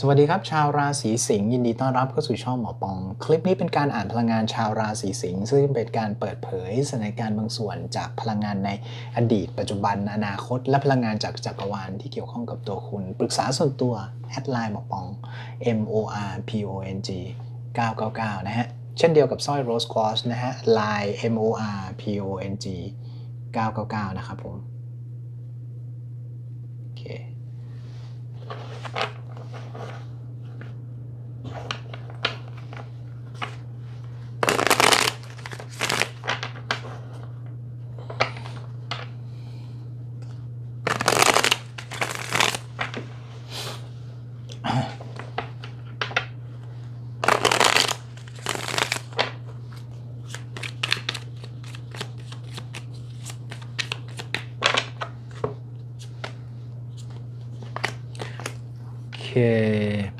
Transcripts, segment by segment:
สวัสดีครับ ชาวราศีสิงห์ยินดีต้อนรับเข้าสู่ช่องหมอปอง คลิปนี้เป็นการอ่านพลังงานชาวราศีสิงห์ซึ่งเป็นการเปิดเผยสถานการณ์บางส่วนจากพลังงานในอดีต ปัจจุบันอนาคต และพลังงานจากจักรวาลที่เกี่ยวข้องกับตัวคุณ ปรึกษาส่วนตัวแอดไลน์หมอปอง M O R P O N G 999 นะฮะ เช่นเดียวกับสร้อยโรสควอชนะฮะ Line M O R P O N G 999 นะครับผม โอเค โอเค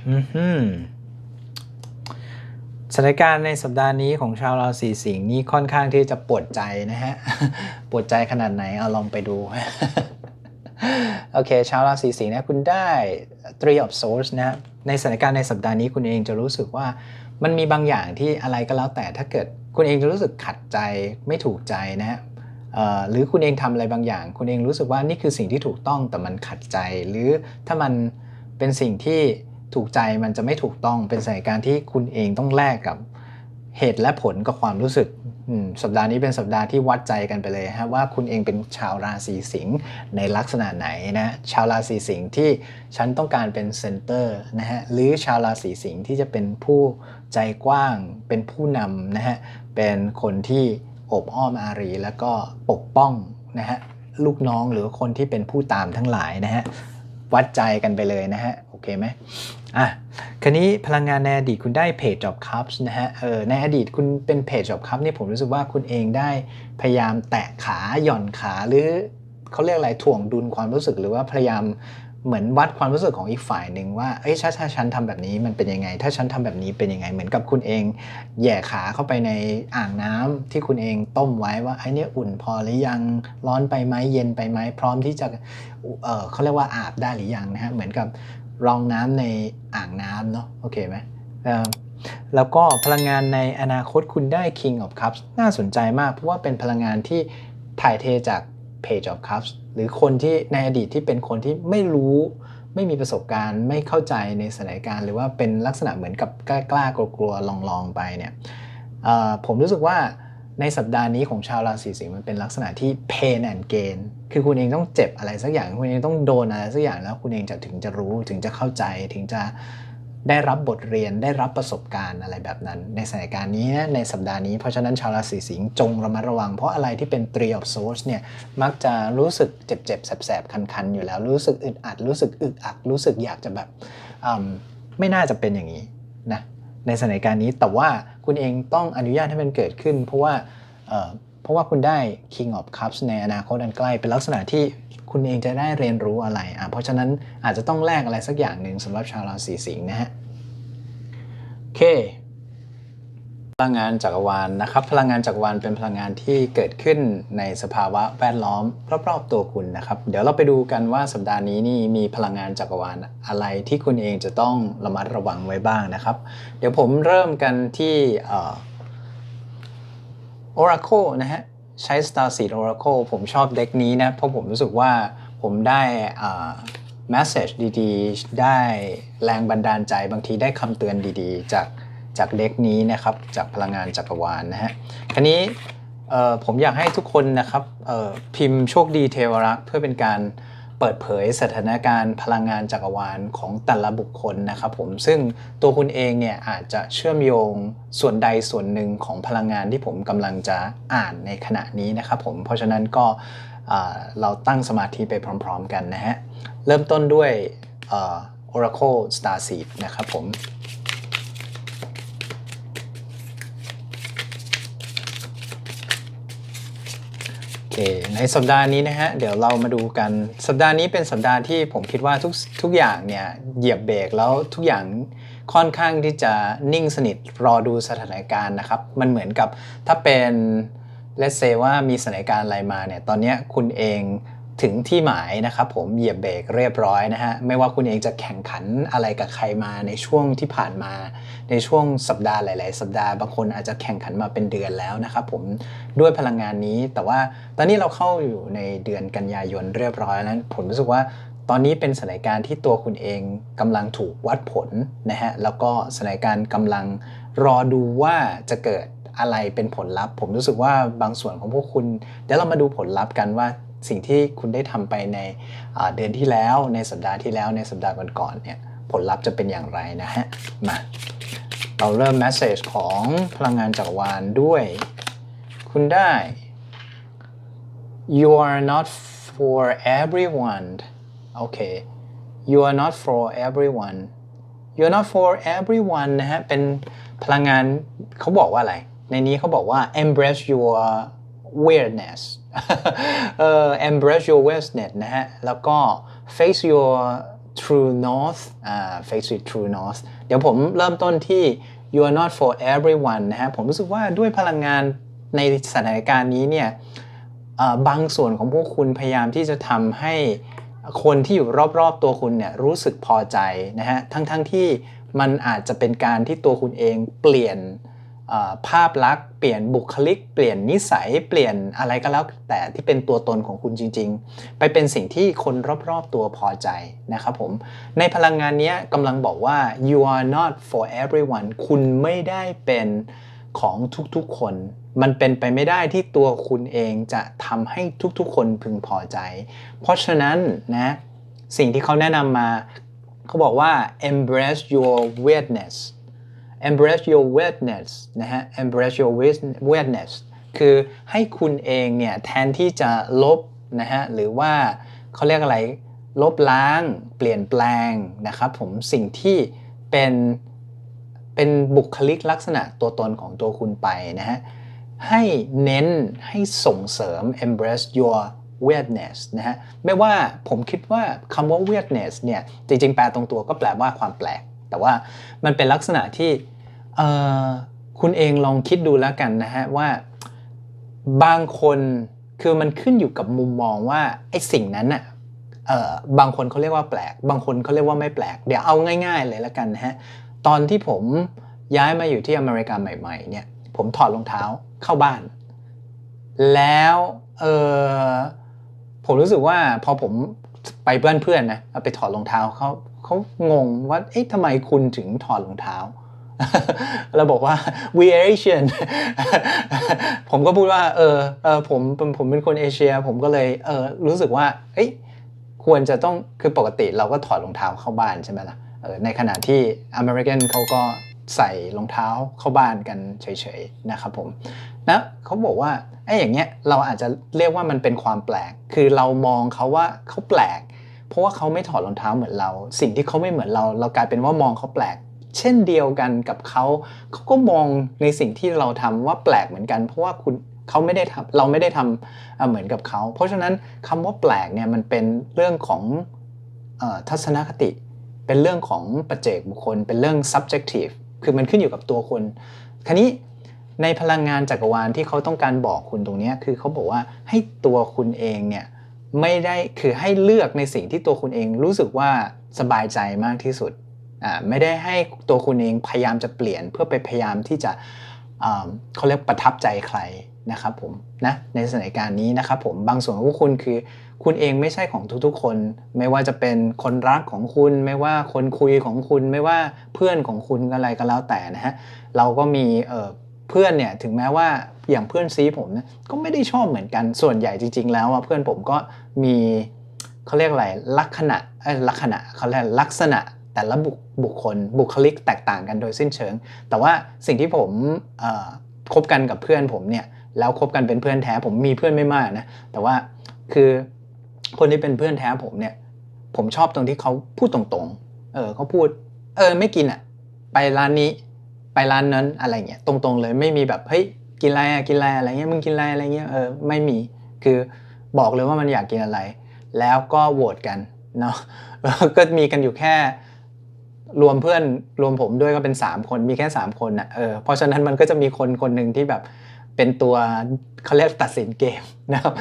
อือหือสถานการณ์ในสัปดาห์นี้ของชาวราศีสิงห์นี่ค่อนข้างที่จะปวดใจนะฮะ ปวดใจขนาดไหน เอาลองไปดู โอเค ชาวราศีสิงห์นะคุณได้ three of swords นะในสถานการณ์ในสัปดาห์นี้คุณเองจะรู้สึกว่ามันมีบางอย่างที่อะไรก็แล้วแต่ถ้าเกิดคุณเองจะรู้สึกขัดใจไม่ถูกใจนะฮะหรือคุณเองทำอะไรบางอย่าง คุณเองรู้สึกว่านี่คือสิ่งที่ถูกต้องแต่มันขัดใจ หรือถ้ามันเป็นสิ่งที่ถูกใจมันจะไม่ถูกต้องเป็นสถานการณ์ที่คุณเองต้องแลกกับเหตุและผลกับความรู้สึก สัปดาห์นี้เป็นสัปดาห์ที่วัดใจกันไปเลยฮะว่าคุณเองเป็นชาวราศีสิงห์ในลักษณะไหนนะชาวราศีสิงห์ที่ฉันต้องการเป็นเซนเตอร์นะฮะหรือชาวราศีสิงห์ที่จะเป็นผู้ใจกว้าง เป็นผู้นำนะฮะเป็นคนที่อบอ้อมอารี แล้วก็ปกป้องนะฮะลูกน้องหรือคนที่เป็นผู้ตามทั้งหลายนะฮะวัดใจกันไปเลยนะฮะ เคไหมอะคันนี้พลังงานในอดีตคุณได้ Page of Cups นะฮะเออในอดีตคุณเป็น Page of Cups นี่ผมรู้สึกว่าคุณเองได้พยายามแตะขาหย่อนขาหรือเขาเรียกอะไรถ่วงดุลความรู้สึกหรือว่าพยายามเหมือนวัดความรู้สึกของอีกฝ่ายหนึ่งว่า เอ้ยถ้าถ้าฉันทำแบบนี้มันเป็นยังไง ถ้าฉันทำแบบนี้เป็นยังไง เหมือนกับคุณเองแย่ขาเข้าไปในอ่างน้ำที่คุณเองต้มไว้ว่าไอ้นี่อุ่นพอหรือยัง ร้อนไปไหมเย็นไปไหมพร้อมที่จะ เออเขาเรียกว่าอาบได้หรือยังนะฮะ เหมือนกับ รองน้ำในอ่างน้ำเนาะโอเคไหมแล้วก็พลังงานในอนาคตคุณได้ King of Cups น่าสนใจมาก เพราะว่าเป็นพลังงานที่ถ่ายเทจาก Page of Cups หรือคนที่ในอดีตที่เป็นคนที่ไม่รู้ไม่มีประสบการณ์ไม่เข้าใจในสถานการณ์ หรือว่าเป็นลักษณะเหมือนกับกล้ากลัวลองๆไปเนี่ยผมรู้สึกว่า ในสัปดาห์นี้ของชาวราศีสิงห์มันเป็นลักษณะที่ pain and gain คือคุณเองต้องเจ็บอะไรสักอย่างคุณเองต้องโดนอะไรสักอย่างแล้วคุณเองจะถึงจะรู้ถึงจะเข้าใจถึงจะได้รับบทเรียนได้รับประสบการณ์อะไรแบบนั้น ในสถานการณ์นี้ในสัปดาห์นี้เพราะฉะนั้นชาวราศีสิงห์จงระมัดระวัง เพราะอะไรที่เป็น three of swords เนี่ยมักจะรู้สึกเจ็บๆ แสบๆ คันๆ อยู่แล้ว รู้สึกอึดอัด รู้สึกอึกอักรู้สึกอยากจะแบบอืมไม่น่าจะเป็นอย่างนี้นะ ในสถานการณ์นี้ แต่ว่าคุณเองต้องอนุญาตให้มันเกิดขึ้น เพราะว่าเอ่อเพราะว่าคุณได้ King of Cups ในอนาคตอันใกล้ เป็นลักษณะที่คุณเองจะได้เรียนรู้อะไรอะเพราะฉะนั้นอาจจะต้องแลกอะไรสักอย่างหนึ่งสำหรับชาวราศีสิงห์นะฮะโอเค พลังงานจักรวาลนะครับ พลังงานจักรวาลเป็นพลังงานที่เกิดขึ้นในสภาวะแวดล้อมรอบๆตัวคุณนะครับ เดี๋ยวเราไปดูกันว่าสัปดาห์นี้นี่มีพลังงานจักรวาลอะไรที่คุณเองจะต้องระมัดระวังไว้บ้างนะครับ เดี๋ยวผมเริ่มกันที่ออ Oracle นะฮะใช้ Star Seed Oracle ผมชอบเด็กนี้นะเพราะผมรู้สึกว่าผมได้อ่า message ดีๆ ได้แรงบันดาลใจบางทีได้คำเตือนดีๆ จาก จากเด็กนี้นะครับจากพลังงานจักรวาลนะฮะทีนี้ผมอยากให้ทุกคนนะครับพิมพ์โชคดีเทวรักษ์เพื่อเป็นการเปิดเผยสถานการณ์พลังงานจักรวาลของแต่ละบุคคลนะครับผมซึ่งตัวคุณเองเนี่ยอาจจะเชื่อมโยงส่วนใดส่วนหนึ่งของพลังงานที่ผมกำลังจะอ่านในขณะนี้นะครับผมเพราะฉะนั้นก็เราตั้งสมาธิไปพร้อม ๆ กันนะฮะ เริ่มต้นด้วยออ Oracle Star Seed นะครับผม เคในสัปดาห์นี้นะฮะเดี๋ยวเรามาดูกันสัปดาห์นี้เป็นสัปดาห์ที่ผมคิดว่าทุกทุกอย่างเนี่ยเหยียบเบรกแล้วทุกอย่างค่อนข้างที่จะนิ่งสนิทรอดูสถานการณ์นะครับ มันเหมือนกับถ้าเป็นเละเซว่ามีสถานการณ์อะไรมาเนี่ยตอนนี้คุณเอง ถึงที่หมายนะครับผมเหยียบเบรกเรียบร้อยนะฮะไม่ว่าคุณเองจะแข่งขันอะไรกับใครมาในช่วงที่ผ่านมา ในช่วงสัปดาห์หลาย ๆ สัปดาห์บางคนอาจจะแข่งขันมาเป็นเดือนแล้วนะครับผมด้วยพลังงานนี้แต่ว่าตอนนี้เราเข้าอยู่ในเดือนกันยายนเรียบร้อยแล้วผมรู้สึกว่าตอนนี้เป็นสถานการณ์ที่ตัวคุณเองกำลังถูกวัดผลนะฮะแล้วก็สถานการณ์กำลังรอดูว่าจะเกิดอะไรเป็นผลลัพธ์ ผมรู้สึกว่าบางส่วนของพวกคุณ เดี๋ยวเรามาดูผลลัพธ์กันว่า สิ่งที่คุณได้ทำไปในเดือนที่แล้ว ในสัปดาห์ที่แล้วในสัปดาห์ก่อนๆเนี่ยผลลัพธ์จะเป็นอย่างไรนะฮะ มา เราเริ่มแมสเซจของพลังงานจักรวาลด้วย คุณได้ you are not for everyone โอเค you are not for everyone you are not for everyone นะฮะ เป็นพลังงานเขาบอกว่าอะไร ในนี้เขาบอกว่า embrace your weirdness เอ่อ embrace your weirdness นะฮะ แล้วก็ face your true north อ่า face your true north เดี๋ยวผมเริ่มต้นที่ you are not for everyone นะฮะ ผมรู้สึกว่าด้วยพลังงานในสถานการณ์นี้เนี่ยบางส่วนของพวกคุณพยายามที่จะทำให้คนที่อยู่รอบๆตัวคุณเนี่ยรู้สึกพอใจนะฮะ ทั้งๆทที่มันอาจจะเป็นการที่ตัวคุณเองเปลี่ยน ภาพลักษณ์เปลี่ยนบุคลิก เปลี่ยนนิสัยเปลี่ยนอะไรก็แล้วแต่ที่เป็นตัวตนของคุณจริง ๆ ไปเป็นสิ่งที่คนรอบๆตัวพอใจนะครับผม ในพลังงานนี้กำลังบอกว่า you are not for everyone คุณไม่ได้เป็นของทุกๆคน มันเป็นไปไม่ได้ที่ตัวคุณเองจะทำให้ทุกๆ คนพึงพอใจ เพราะฉะนั้นนะสิ่งที่เขาแนะนำมาเขาบอกว่า embrace your weirdness embrace your weirdness นะฮะ embrace your weirdness คือให้คุณเองเนี่ยแทนที่จะลบนะฮะหรือว่าเขาเรียกอะไรลบล้าง เปลี่ยนแปลงนะครับผมสิ่งที่เป็นเป็นบุคลิกลักษณะตัวตนของตัวคุณไปนะฮะให้เน้นให้ส่งเสริม embrace your weirdness นะฮะไม่ว่าผมคิดว่าคำว่า weirdness เนี่ยจริงๆ แปลตรงตัวก็แปลว่าความแปลก แต่ว่ามันเป็นลักษณะที่คุณเองลองคิดดูแล้วกันนะฮะว่าบางคนคือมันขึ้นอยู่กับมุมมองว่าไอ้สิ่งนั้นน่ะบางคนเขาเรียกว่าแปลก บางคนเขาเรียกว่าไม่แปลก เดี๋ยวเอาง่าย ๆ เลยล้วกันนะฮะตอนที่ผมย้ายมาอยู่ที่อเมริกาใหม่ๆเนี่ยผมถอดรองเท้าเข้าบ้าน แล้วเออผมรู้สึกว่าพอผมไปเพื่อนๆนะไปถอดรองเท้าเข้า เขางงว่าเอ๊ะทำไมคุณถึงถอดรองเท้าเราบอกว่า we are Asian ผมก็พูดว่าเออเออผมผมเป็นคนเอเชีย ผมก็เลยเออรู้สึกว่าเอ้ยควรจะต้องคือปกติเราก็ถอดรองเท้าเข้าบ้านใช่ไหมล่ะเออในขณะที่อเมริกันเขาก็ใส่รองเท้าเข้าบ้านกันเฉยๆนะครับผมนะเขาบอกว่าไอ้อย่างเงี้ยเราอาจจะเรียกว่ามันเป็นความแปลก คือเรามองเขาว่าเขาแปลก เพราะว่าเขาไม่ถอดรองเท้าเหมือนเรา สิ่งที่เขาไม่เหมือนเรา เรากลายเป็นว่ามองเขาแปลก เช่นเดียวกันกับเขาเขาก็มองในสิ่งที่เราทำว่าแปลกเหมือนกัน เพราะว่าคุณเขาไม่ได้ทำเราไม่ได้ทำเหมือนกับเขา เพราะฉะนั้นคำว่าแปลกเนี่ยมันเป็นเรื่องของทัศนคติ เป็นเรื่องของปัจเจกบุคคล เป็นเรื่อง subjective คือมันขึ้นอยู่กับตัวคุณคราวนี้ในพลังงานจักรวาลที่เขาต้องการบอกคุณตรงนี้คือเขาบอกว่าให้ตัวคุณเองเนี่ย ไม่ได้คือให้เลือกในสิ่งที่ตัวคุณเองรู้สึกว่าสบายใจมากที่สุดอ่าไม่ได้ให้ตัวคุณเองพยายามจะเปลี่ยนเพื่อไปพยายามที่จะเขาเรียกประทับใจใครนะครับผมนะในสถานการณ์นี้นะครับผมบางส่วนของคุณคือ คุณเองไม่ใช่ของทุกๆคน ไม่ว่าจะเป็นคนรักของคุณ ไม่ว่าคนคุยของคุณ ไม่ว่าเพื่อนของคุณอะไรก็แล้วแต่นะฮะเราก็มีเพื่อนเนี่ยถึงแม้ว่า อย่างเพื่อนซีผมเนี่ยก็ไม่ได้ชอบเหมือนกันส่วนใหญ่จริง ๆ แล้วเพื่อนผมก็มีเขาเรียกอะไรลักษณะลักษณะเขาเรียกลักษณะแต่ละบุบุคคลบุคลิกแตกต่างกันโดยสิ้นเชิง แต่ว่าสิ่งที่ผมคบกันกับเพื่อนผมเนี่ยแล้วคบกันเป็นเพื่อนแท้ผมมีเพื่อนไม่มากนะแต่ว่าคือคนที่เป็นเพื่อนแท้ผมเนี่ยผมชอบตรงที่เขาพูดตรงๆ เออเขาพูด เออไม่กินอะ ไปร้านนี้ ไปร้านนั้นอะไรเงี้ยตรงๆเลยไม่มีแบบเฮ้ย กินอะไรอะกินอะไรอะไรเงี้ยมึงกินอะไรอะไรเงี้ยเออไม่มีคือบอกเลยว่ามันอยากกินอะไร แล้วก็โหวตกันเนาะแล้วก็มีกันอยู่แค่ รวมเพื่อนรวมผมด้วยก็เป็น 3 คนมีแค่ 3 คนอะเออเพราะฉะนั้นมันก็จะมีคนคนหนึ่งที่แบบเป็นตัวเขาเรียกตัดสินเกมนะครับ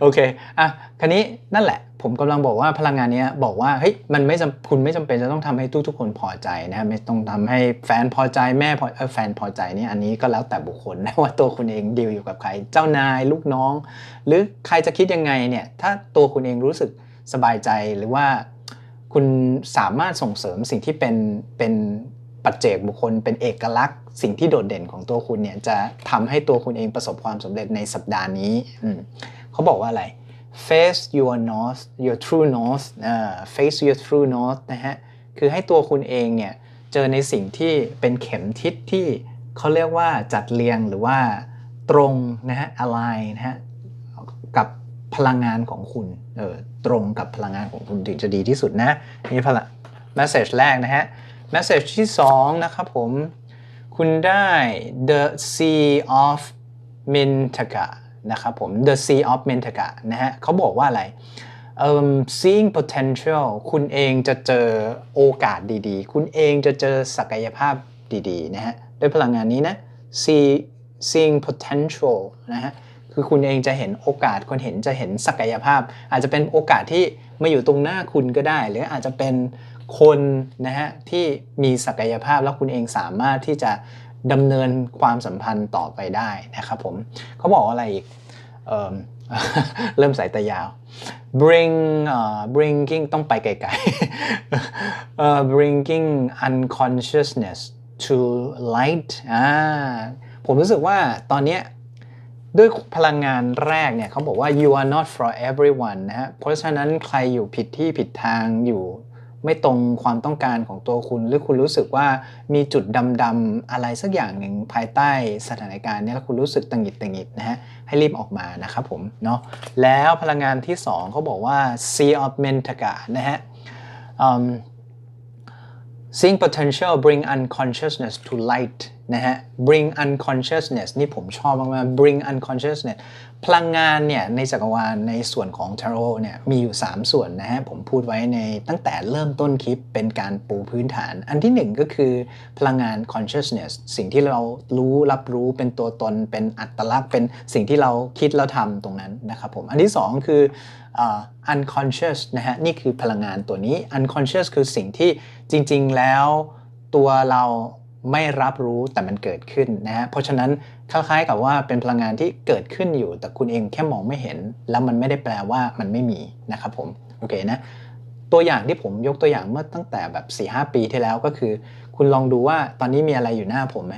โอเคอะคราวนี้นั่นแหละ ผมกำลังบอกว่าพลังงานนี้บอกว่าเฮ้ยมันไม่คุณไม่จำเป็นจะต้องทำให้ทุกทุกคนพอใจนะไม่ต้องทำให้แฟนพอใจแม่พอเออแฟนพอใจนี่อันนี้ก็แล้วแต่บุคคลนะว่าตัวคุณเองดีลอยู่กับใคร เจ้านายลูกน้อง หรือใครจะคิดยังไงเนี่ยถ้าตัวคุณเองรู้สึกสบายใจหรือว่าคุณสามารถส่งเสริมสิ่งที่เป็นเป็นปัจเจกบุคคลเป็นเอกลักษณ์ สิ่งที่โดดเด่นของตัวคุณเนี่ยจะทำให้ตัวคุณเองประสบความสำเร็จในสัปดาห์นี้เขาบอกว่าอะไร face your north your true north uh, face your true north นะฮะ คือให้ตัวคุณเองเนี่ย เจอในสิ่งที่เป็นเข็มทิศที่เขาเรียกว่าจัดเรียงหรือว่าตรงนะฮะ align นะฮะ กับพลังงานของคุณ เออ ตรงกับพลังงานของคุณถึงจะดีที่สุดนะ นี่พลัง message แรกนะฮะ message ที่ 2 นะครับผม คุณได้ the sea of Mintaka นะครับผม the sea of Mintaka นะฮะเขาบอกว่าอะไร um, seeing potential คุณเองจะเจอโอกาสดีๆ คุณเองจะเจอศักยภาพดีๆนะฮะด้วยพลังงานนี้นะ see seeing potential นะฮะคือคุณเองจะเห็นโอกาสคนเห็นจะเห็นศักยภาพ อาจจะเป็นโอกาสที่มาอยู่ตรงหน้าคุณก็ได้ หรืออาจจะเป็นคนนะฮะที่มีศักยภาพแล้วคุณเองสามารถที่จะ ดำเนินความสัมพันธ์ต่อไปได้นะครับผมเขาบอกอะไรอีกเเริ่มสายตายาว bring uh, bringing ต้องไปไกลๆ uh, bringing unconsciousness to light อ่าผมรู้สึกว่าตอนนี้ด้วยพลังงานแรกเนี่ยเขาบอกว่า you are not for everyone นะฮะเพราะฉะนั้นใครอยู่ผิดที่ผิดทางอยู่ ไม่ตรงความต้องการของตัวคุณ หรือคุณรู้สึกว่ามีจุดดำๆอะไรสักอย่างหนึ่งภายใต้สถานการณ์นี้แล้วคุณรู้สึกตังหิดตังหิดนะฮะให้รีบออกมานะครับผมเนาะแล้วพลังงานที่2เขาบอกว่า Sea of Mentaka นะฮะ seeing potential bring unconsciousness to light นะฮะ bring unconsciousness นี่ผมชอบมากๆ bring unconsciousness พลังงานเนี่ยในจักรวาลในส่วนของ tarot เนี่ยมีอยู่ 3 ส่วนนะฮะ ผมพูดไว้ในตั้งแต่เริ่มต้นคลิปเป็นการปูพื้นฐาน อันที่ 1 ก็คือพลังงาน consciousness สิ่งที่เรารู้รับรู้เป็นตัวตน เป็นอัตลักษณ์ เป็นสิ่งที่เราคิดแล้วทำตรงนั้นนะครับผม อันที่ 2 คือ uh, unconscious นะฮะ นี่คือพลังงานตัวนี้ unconscious คือสิ่งที่จริง ๆ แล้วตัวเรา ไม่รับรู้แต่มันเกิดขึ้นนะฮะเพราะฉะนั้นคล้ายๆกับว่าเป็นพลังงานที่เกิดขึ้นอยู่ แต่คุณเองแค่มองไม่เห็น แล้วมันไม่ได้แปลว่ามันไม่มีนะครับผมโอเคนะตัวอย่างที่ผมยกตัวอย่างเมื่อตั้งแต่แบบ4ีหปีที่แล้วก็คือ คุณลองดูว่าตอนนี้มีอะไรอยู่หน้าผมไหม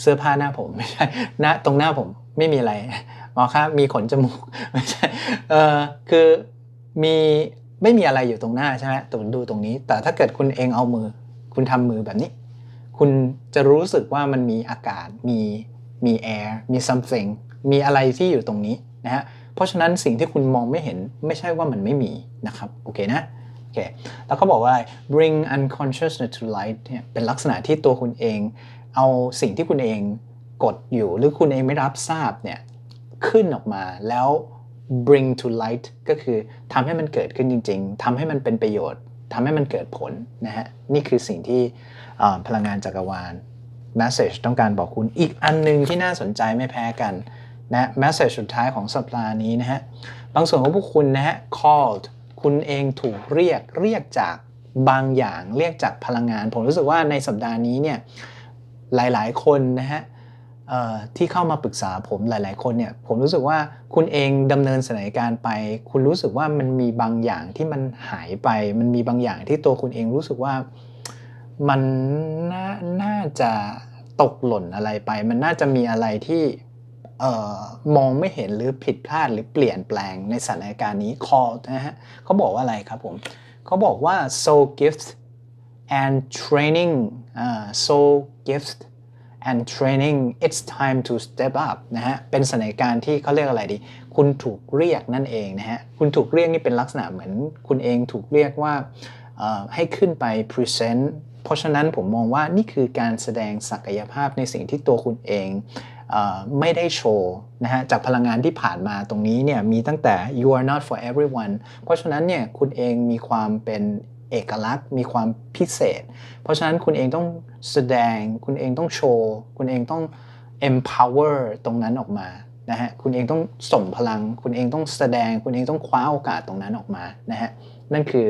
เสื้อผ้าหน้าผมไม่ใช่หน้าตรงหน้าผมไม่มีอะไรหมอครับมีขนจมูกไม่ใช่เออคือมีไม่มีอะไรอยู่ตรงหน้าใช่ไหมแต่ดูตรงนี้ แต่ถ้าเกิดคุณเองเอามือ คุณทำมือแบบนี้ คุณจะรู้สึกว่ามันมีอากาศ มีมีแอร์มี something มีอะไรที่อยู่ตรงนี้นะฮะเพราะฉะนั้นสิ่งที่คุณมองไม่เห็นไม่ใช่ว่ามันไม่มีนะครับโอเคนะโอเคแล้วเขาบอกว่า bring unconsciousness to light เนี่ยเป็นลักษณะที่ตัวคุณเอง เอาสิ่งที่คุณเองกดอยู่หรือคุณเองไม่รับทราบเนี่ยขึ้นออกมาแล้ว bring to light ก็คือทำให้มันเกิดขึ้นจริง ๆทำให้มันเป็นประโยชน์ทำให้มันเกิดผลนะฮะนี่คือสิ่งที่ พลังงานจักรวาล message ต้องการบอกคุณอีกอันนึงที่น่าสนใจไม่แพ้กันนะ message สุดท้ายของสัปดาห์นี้นะฮะ บางส่วนของพวกคุณนะฮะ called คุณเองถูกเรียกเรียกจากบางอย่างเรียกจากพลังงาน ผมรู้สึกว่าในสัปดาห์นี้เนี่ยหลายๆ คนนะฮะที่เข้ามาปรึกษาผมหลาย ๆ คนเนี่ยผมรู้สึกว่าคุณเองดำเนินสถานการณ์ไป คุณรู้สึกว่ามันมีบางอย่างที่มันหายไป มันมีบางอย่างที่ตัวคุณเองรู้สึกว่า มันน่าน่าจะตกหล่นอะไรไป มันน่าจะมีอะไรที่เอ่อมองไม่เห็นหรือผิดพลาดหรือเปลี่ยนแปลงในสถานการณ์นี้ call นะฮะเขาบอกว่าอะไรครับผมเขาบอกว่า soul gift and training uh, soul gift and training it's time to step up นะฮะเป็นสถานการณ์ที่เขาเรียกอะไรดี คุณถูกเรียกนั่นเองนะฮะคุณถูกเรียกนี่เป็นลักษณะเหมือนคุณเองถูกเรียกว่าให้ขึ้นไป present เพราะฉะนั้นผมมองว่านี่คือการแสดงศักยภาพในสิ่งที่ตัวคุณเองไม่ได้โชว์นะฮะจากพลังงานที่ผ่านมาตรงนี้เนี่ยมีตั้งแต่ you are not for everyone เพราะฉะนั้นเนี่ยคุณเองมีความเป็นเอกลักษณ์ มีความพิเศษ เพราะฉะนั้นคุณเองต้องแสดง คุณเองต้องโชว์ คุณเองต้อง empower ตรงนั้นออกมานะฮะคุณเองต้องส่งพลัง คุณเองต้องแสดง คุณเองต้องคว้าโอกาสตรงนั้นออกมานะฮะนั่นคือ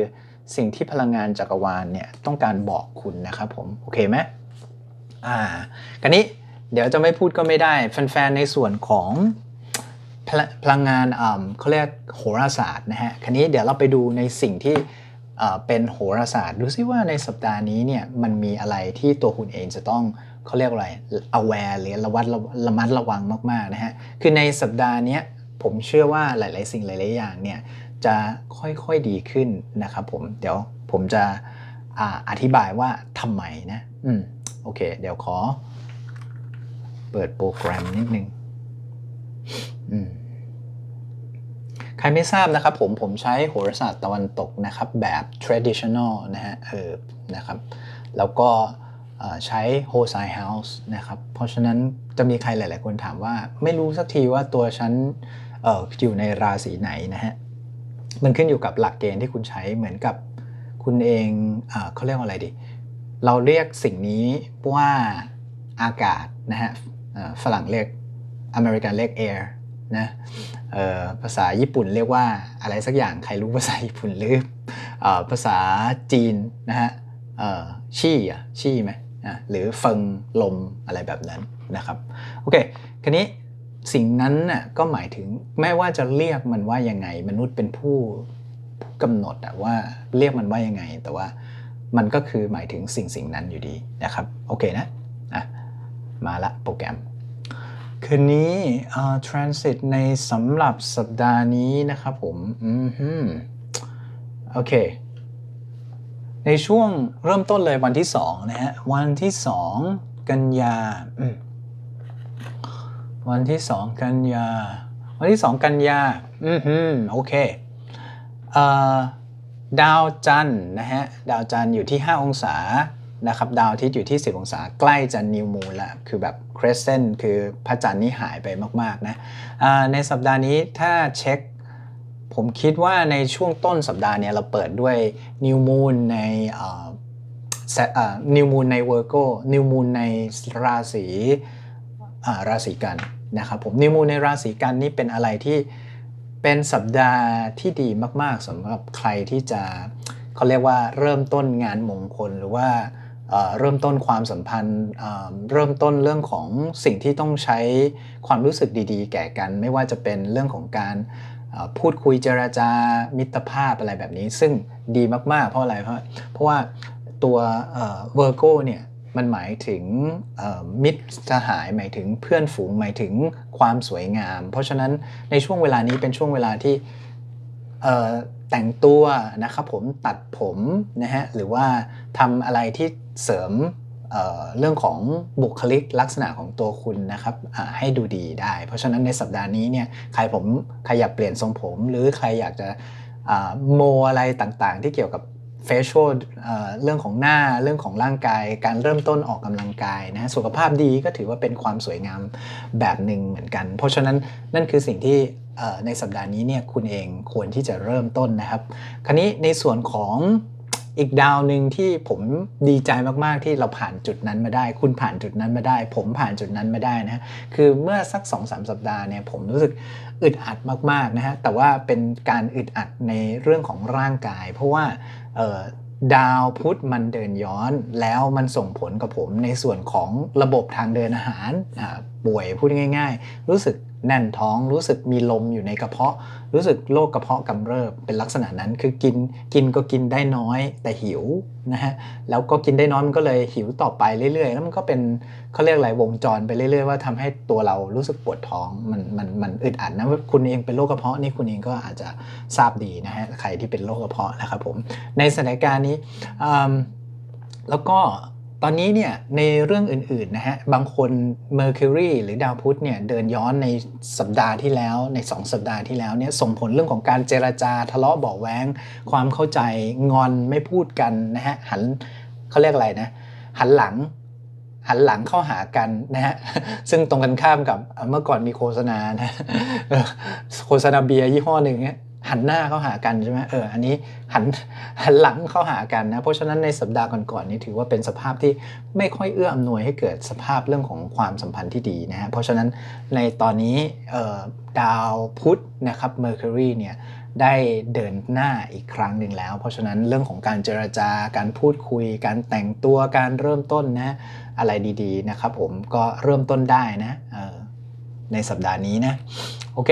สิ่งที่พลังงานจักรวาลเนี่ยต้องการบอกคุณนะครับผม โอเคไหมอ่ากันนี้เดี๋ยวจะไม่พูดก็ไม่ได้ แฟนๆในส่วนของพลพลังงานเขาเรียกโหราศาสตร์นะฮะคันนี้เดี๋ยวเราไปดูในสิ่งที่เป็นโหราศาสตร์ดูซิว่าในสัปดาห์นี้เนี่ยมันมีอะไรที่ตัวคุณเองจะต้องเขาเรียกอะไร aware หรือระวัดระมัดระวังมากๆนะฮะคือในสัปดาห์นี้ผมเชื่อว่าหลาย ๆ สิ่งหลาย ๆ อย่างเนี่ย จะค่อยๆดีขึ้นนะครับผมเดี๋ยวผมจะออธิบายว่าทำไมนะอืมโอเค เดี๋ยวขอ เปิดโปรแกรมนิดนึงอืมใครไม่ทราบนะครับผมผมใช้โหราศาสตร์ตะวันตกนะครับแบบ traditional นะฮะเออนะครับแล้วก็ใช้ h o s i House นะครับเพราะฉะนั้นจะมีใครหลาย ๆ คนถามว่า ไม่รู้สักทีว่าตัวฉันอออยู่ในราศีไหนนะฮะ มันขึ้นอยู่กับหลักเกณฑ์ที่คุณใช้เหมือนกับคุณเองเอเขาเรียกว่าอะไรดี เราเรียกสิ่งนี้ว่าอากาศนะฮะฝรั่งเรียกอเมริกันเรียก air นะภาษาญี่ปุ่นเรียกว่าอะไรสักอย่างใครรู้ภาษาญี่ปุ่นหรืออภาษาจีนนะฮะชี่อะชี่ไหมหรือเฟิงลมอะไรแบบนั้นนะครับโอเคคันนี้ สิ่งนั้นน่ะก็หมายถึงแม้ว่าจะเรียกมันว่ายังไง มนุษย์เป็นผู้ผู้กำหนดอะว่าเรียกมันว่ายังไง แต่ว่ามันก็คือหมายถึงสิ่งสิ่งนั้นอยู่ดีนะครับ โอเคนะอะมาละโปรแกรม คืนนี้เอ่อ transit ในสำหรับสัปดาห์นี้นะครับผมอืมฮโอเค ในช่วงเริ่มต้นเลยวันที่ 2 นะฮะ วันที่ 2 กันยาอืม วันที่2กันยา วันที่2กันยา อืมฮึโอเคเอ่อดาวจันนะฮะ ดาวจันอยู่ที่ 5 องศานะครับ ดาวอาทิตย์อยู่ที่ 10 องศา ใกล้จะนิวมูนล้วคือแบบครสเซนคือพระจันทร์นี่หายไปมากๆนะอ่าในสัปดาห์นี้ถ้าเช็ค ผมคิดว่าในช่วงต้นสัปดาห์เนี้ยเราเปิดด้วยนิวมูนในนิวมูนในเวอร์โกนิวมูนในราศีอ่าราศีกัน นะครับผมนิวมูนในราศีกันนี่เป็นอะไรที่เป็นสัปดาห์ที่ดีมาก ๆสำหรับใครที่จะเขาเรียกว่าเริ่มต้นงานมงคลหรือว่าเริ่มต้นความสัมพันธ์เริ่มต้นเรื่องของสิ่งที่ต้องใช้ความรู้สึกดีๆ แก่กัน ไม่ว่าจะเป็นเรื่องของการพูดคุยเจราจามิตรภาพอะไรแบบนี้ ซึ่งดีมากๆ เพราะอะไรเพราะเพราะว่าตัวเวอร์โกเนี่ย มันหมายถึงมิตรสหายหมายถึงเพื่อนฝูงหมายถึงความสวยงาม เพราะฉะนั้นในช่วงเวลานี้เป็นช่วงเวลาที่แต่งตัวนะครับผมตัดผมนะฮะหรือว่าทำอะไรที่เสริมเเรื่องของบุคลิกลักษณะของตัวคุณนะครับให้ดูดีได้ เพราะฉะนั้นในสัปดาห์นี้เนี่ยใครผมใครอยากเปลี่ยนทรงผม หรือใครอยากจะโมอะไรต่างๆ ที่เกี่ยวกับ facial เอ่อเรื่องของหน้าเรื่องของร่างกาย การเริ่มต้นออกกำลังกายนะสุขภาพดีก็ถือว่าเป็นความสวยงามแบบหนึ่งเหมือนกัน เพราะฉะนั้นนั่นคือสิ่งที่ในสัปดาห์นี้เนี่ยคุณเองควรที่จะเริ่มต้นนะครับ คราวนี้ในส่วนของอีกดาวหนึ่งที่ผมดีใจมากๆที่เราผ่านจุดนั้นมาได้ คุณผ่านจุดนั้นมาได้ ผมผ่านจุดนั้นมาได้นะคือเมื่อสัก2อสสัปดาห์เนี่ยผมรู้สึกอึดอัดมากๆนะฮะแต่ว่าเป็นการอึดอัดในเรื่องของร่างกาย เพราะว่า ดาวพุธมันเดินย้อน แล้วมันส่งผลกับผมในส่วนของระบบทางเดินอาหารป่วยพูดง่าย ๆ รู้สึก แน่นท้องรู้สึกมีลมอยู่ในกระเพาะ รู้สึกโรคกระเพาะกำเริบเป็นลักษณะนั้นคือกินกินก็กินได้น้อยแต่หิวนะฮะแล้วก็กินได้น้อยมันก็เลยหิวต่อไปเรื่อยๆ แล้วมันก็เป็นเขาเรียกอะไรวงจรไปเรื่อยๆว่าทำให้ตัวเรารู้สึกปวดท้องมันมันมันอึดอัดนะคุณเองเป็นโรคกระเพาะนี่คุณเองก็อาจจะทราบดีนะฮะใครที่เป็นโรคกระเพาะนะครับผมในสถานการณ์นี้แล้วก็ ตอนนี้เนี่ยในเรื่องอื่นๆนะฮะบางคน Mercury หรือดาวพุธเนี่ยเดินย้อนในสัปดาห์ที่แล้วใน 2 สัปดาห์ที่แล้วเนี่ยส่งผลเรื่องของการเจรจาทะเลาะเบาแวงความเข้าใจงอนไม่พูดกันนะฮะหันเขาเรียกอะไรนะหันหลังหันหลังเข้าหากันนะฮะ ซึ่งตรงกันข้ามกับเมื่อก่อนมีโฆษณานะโฆษณาเบียร์ยี่ห้อหนึ่งเนี่ย หันหน้าเข้าหากันใช่ไหมเอออันนี้หันหันหลังเข้าหากันนะเพราะฉะนั้นในสัปดาห์ก่อนๆนี้ถือว่าเป็นสภาพที่ไม่ค่อยเอื้ออำนวยให้เกิดสภาพเรื่องของความสัมพันธ์ที่ดีนะฮะเพราะฉะนั้นในตอนนี้ดาวพุธนะครับ Mercury เนี่ยได้เดินหน้าอีกครั้งหนึ่งแล้ว เพราะฉะนั้นเรื่องของการเจรจาการพูดคุย การแต่งตัวการเริ่มต้นนะอะไรดีๆนะครับผมก็เริ่มต้นได้นะในสัปดาห์นี้นะโอเค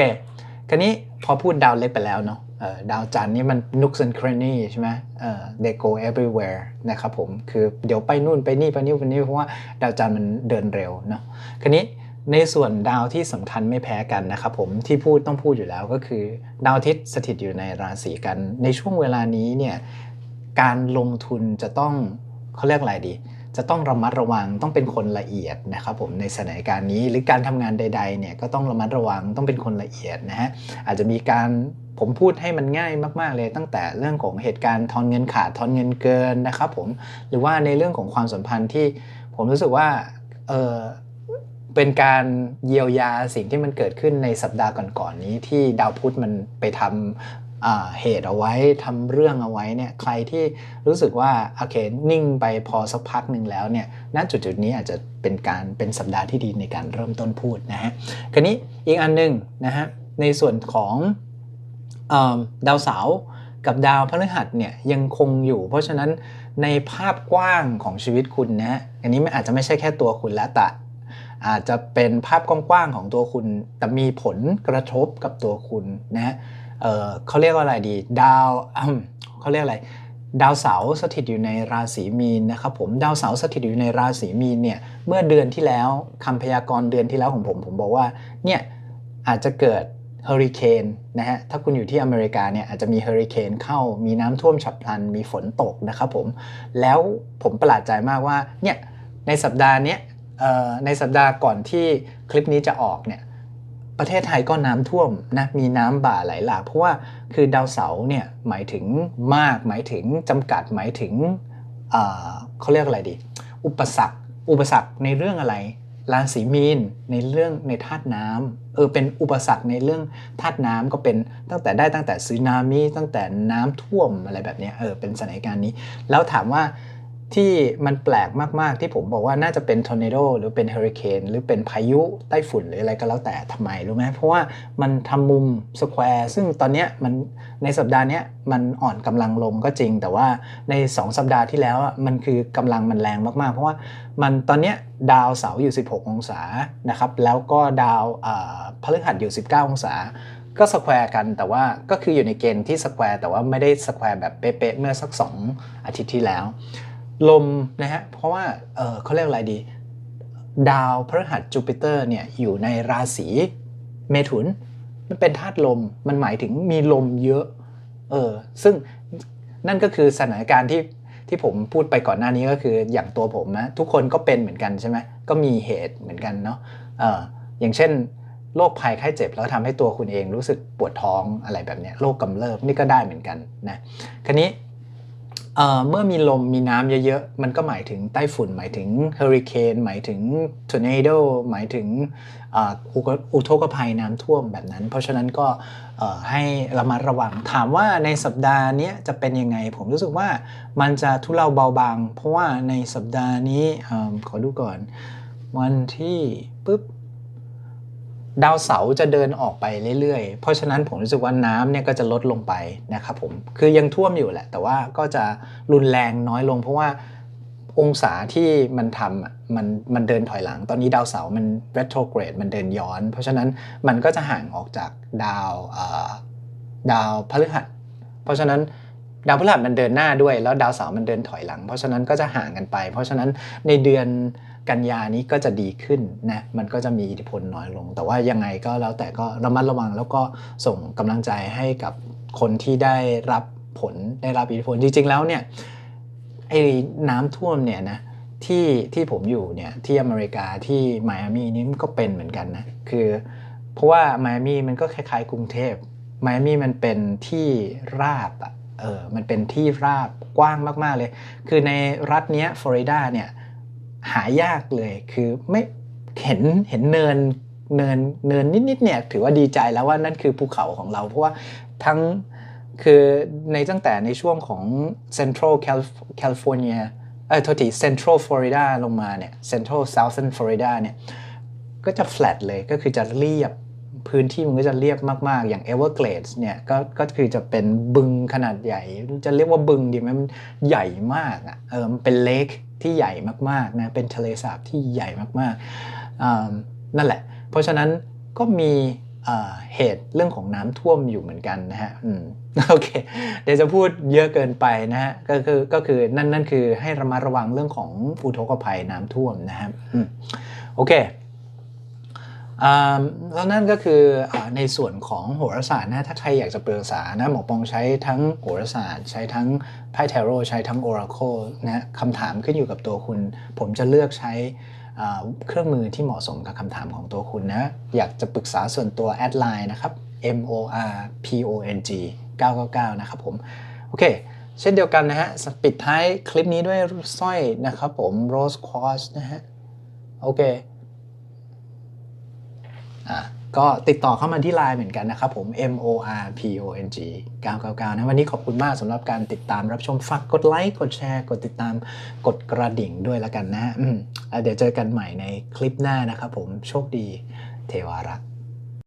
คราวนี้พอพูดดาวเล็กไปแล้วเนาะดาวจันนี่มัน nooks and cranny ใช่ไหมเอ่อ they go everywhere นะครับผม คือเดี๋ยวไปนู่นไปนี่ไปนี่ไปนี่เพราะว่าดาวจันมันเดินเร็วเนาะคราวนี้ในส่วนดาวที่สำคัญไม่แพ้กันนะครับผมที่พูดต้องพูดอยู่แล้วก็คือ ดาวอาทิตย์สถิตอยู่ในราศีกัน ในช่วงเวลานี้เนี่ยการลงทุนจะต้องเขาเรียกอะไรดี จะต้องระมัดระวังต้องเป็นคนละเอียดนะครับผมในสถานการณ์นี้หรือการทำงานใดๆเนี่ยก็ต้องระมัดระวังต้องเป็นคนละเอียดนะฮะอาจจะมีการผมพูดให้มันง่ายมาก ๆ เลยตั้งแต่เรื่องของเหตุการณ์ทอนเงินขาดทอนเงินเกินนะครับผมหรือว่าในเรื่องของความสัมพันธ์ที่ผมรู้สึกว่าเออเป็นการเยียวยาสิ่งที่มันเกิดขึ้นในสัปดาห์ก่อนๆนี้ที่ดาวพุธมันไปทำอ่า เหตุเอาไว้ทำเรื่องเอาไว้เนี่ยใครที่รู้สึกว่าโอเคนิ่งไปพอสักพักหนึ่งแล้วเนี่ยณจุดจุดนี้อาจจะเป็นการเป็นสัปดาห์ที่ดีในการเริ่มต้นพูดนะฮะคราวนี้อีกอันหนึ่งนะฮะในส่วนของอดาวเสาร์กับดาวพฤหัสเนี่ยยังคงอยู่ เพราะฉะนั้นในภาพกว้างของชีวิตคุณนะฮะอันนี้อาจจะไม่ใช่แค่ตัวคุณแล้วแต่อาจจะเป็นภาพกว้างๆของตัวคุณ แต่มีผลกระทบกับตัวคุณนะฮะ เออเขาเรียกว่าอะไรดี ดาวเขาเรียกอะไร ดาวเสาร์สถิตอยู่ในราศีมีนนะครับผมดาวเสาร์สถิตอยู่ในราศีมีนเนี่ยเมื่อเดือนที่แล้วคำพยากรณ์เดือนที่แล้วของผมผมบอกว่าเนี่ยอาจจะเกิดเฮอริเคนนะฮะ ถ้าคุณอยู่ที่อเมริกาเนี่ยอาจจะมีเฮอริเคนเข้า มีน้ำท่วมฉับพลัน มีฝนตกนะครับผม แล้วผมประหลาดใจมากว่าเนี่ยในสัปดาห์นี้ในสัปดาห์ก่อนที่คลิปนี้จะออกเนี่ย ประเทศไทยก็น้ำท่วมนะมีน้ำบ่าไหลหลากเพราะว่าคือดาวเสาร์เนี่ยหมายถึงมาก หมายถึงจำกัดหมายถึงเขาเรียกอะไรดี อุปสรรค อุปสรรคในเรื่องอะไรราศีมีนในเรื่องในธาตุน้ำเออเป็นอุปสรรคในเรื่องธาตุน้ำก็เป็นตั้งแต่ได้ตั้งแต่สึนามิตั้งแต่น้ำท่วมอะไรแบบเนี้ยเออเป็นสถานการณ์นี้ แล้วถามว่า ที่มันแปลกมาก ๆ ที่ผมบอกว่าน่าจะเป็นทอร์นาโดหรือเป็นเฮอริเคนหรือเป็นพายุไต้ฝุ่นหรืออะไรก็แล้วแต่ทำไมรู้ไหมเพราะว่ามันทำมุมสแควร์ซึ่งตอนนี้มันในสัปดาห์นี้มันอ่อนกำลังลงก็จริง แต่ว่าใน 2 สัปดาห์ที่แล้วอะมันคือกำลังมันแรงมาก ๆ เพราะว่ามันตอนนี้ดาวเสาอยู่ 16 องศานะครับแล้วก็ดาวพฤหัสอยู่ 19 องศาก็สแควร์กันแต่ว่าก็คืออยู่ในเกณฑ์ที่สแควร์แต่ว่าไม่ได้สแควร์แบบเป๊ะๆเมื่อสัก 2 อาทิตย์ที่แล้ว ลมนะฮะเพราะว่าเเขาเรียกอะไรดี ดาวพฤหัสจูปิเตอร์เนี่ยอยู่ในราศีเมถุน มันเป็นธาตุลมมันหมายถึงมีลมเยอะเออซึ่งนั่นก็คือสถานการณ์ที่ที่ผมพูดไปก่อนหน้านี้ก็คืออย่างตัวผมนะทุกคนก็เป็นเหมือนกันใช่ไหมก็มีเหตุเหมือนกันเนาะเอออย่างเช่นโรคภัยไข้เจ็บแล้วทำให้ตัวคุณเองรู้สึกปวดท้องอะไรแบบนี้โรคกำเริบนี่ก็ได้เหมือนกันนะคราวนี้ เอ่อเมื่อมีลมมีน้ำเยอะๆ มันก็หมายถึงไต้ฝุ่น หมายถึงเฮอริเคนหมายถึงทอร์นาโดหมายถึงอุทกภัยน้ำท่วมแบบนั้น เพราะฉะนั้นก็ให้ระมัดระวัง ถามว่าในสัปดาห์นี้จะเป็นยังไง ผมรู้สึกว่ามันจะทุเลาเบาบาง เพราะว่าในสัปดาห์นี้อขอดูก่อน วันที่ปุ๊บ ดาวเสาร์จะเดินออกไปเรื่อยๆ เพราะฉะนั้นผมรู้สึกว่าน้ำเนี่ยก็จะลดลงไปนะครับผม คือยังท่วมอยู่แหละ แต่ว่าก็จะรุนแรงน้อยลง เพราะว่าองศาที่มันทำมันมันเดินถอยหลัง ตอนนี้ดาวเสาร์มัน retrograde มันเดินย้อน เพราะฉะนั้นมันก็จะห่างออกจากดาวดาวพฤหัส เพราะฉะนั้นดาวพฤหัสมันเดินหน้าด้วย แล้วดาวเสาร์มันเดินถอยหลัง เพราะฉะนั้นก็จะห่างกันไป เพราะฉะนั้นในเดือน กันยานี้ก็จะดีขึ้นนะมันก็จะมีอิทธิพลน้อยลง แต่ว่ายังไงก็แล้วแต่ก็ระมัดระวังแล้วก็ส่งกำลังใจให้กับคนที่ได้รับผลได้รับอิทธิพลจริง ๆ แล้วเนี่ยไอ้น้ำท่วมเนี่ยนะที่ที่ผมอยู่เนี่ยที่อเมริกาที่ไมอามี่นี่มันก็เป็นเหมือนกันนะคือเพราะว่าไมอามี่มันก็คล้ายๆ กรุงเทพไมอามี่มันเป็นที่ราบอะเออมันเป็นที่ราบกว้างมากๆเลย คือในรัฐเนี้ยฟลอริดาเนี่ย หายากเลยคือไม่เห็นเห็นเนินเนินเนินนิดๆเนี่ยถือว่าดีใจแล้วว่านั่นคือภูเขาของเรา เพราะว่าทั้งคือในตั้งแต่ในช่วงของ Central Calif- California เอ้ยโทษที Central Florida ลงมาเนี่ย Central Southern Florida เนี่ยก็จะ flat เลยก็คือจะเรียบพื้นที่มันก็จะเรียบมาก ๆ อย่าง Everglades เนี่ยก็ก็คือจะเป็นบึงขนาดใหญ่ จะเรียกว่าบึงดีไหมมันใหญ่มากอะเออมเป็นเลค ที่ใหญ่มากๆนะเป็นทะเลสาบที่ใหญ่มากๆนั่นแหละ เพราะฉะนั้นก็มีเหตุเรื่องของน้ำท่วมอยู่เหมือนกันนะฮะโอเค เดี๋ยวจะพูดเยอะเกินไปนะฮะ ก็คือก็คือนั่นนั่นคือให้ระมัดระวังเรื่องของอุทกภัยน้ำท่วมนะครับโอเค แล้วนั่นก็คืออในส่วนของโหราศาสตร์นะถ้าใครอยากจะปรึกษานะหมอปองใช้ทั้งโหราศาสตร์ ใช้ทั้งไพ่เทโรใช้ทั้ง Oracle นะคำถามขึ้นอยู่กับตัวคุณ ผมจะเลือกใช้เครื่องมือที่เหมาะสมกับคำถามของตัวคุณนะ อยากจะปรึกษาส่วนตัวแอดไลน์นะครับ M O R P O N G 999 นะครับผม โอเค เช่นเดียวกันนะฮะปิดท้ายคลิปนี้ด้วยสร้อยนะครับผม Rose Quartz นะฮะ โอเค ก็ติดต่อเข้ามาที่ไลน์เหมือนกันนะครับผม M O R P O N G 999นะวันนี้ขอบคุณมากสำหรับการติดตามรับชมฝากกดไลค์กดแชร์ กดติดตามกดกระดิ่งด้วยละกันนะเดี๋ยวเจอกันใหม่ในคลิปหน้านะครับผมโชคดีเทวารักษ์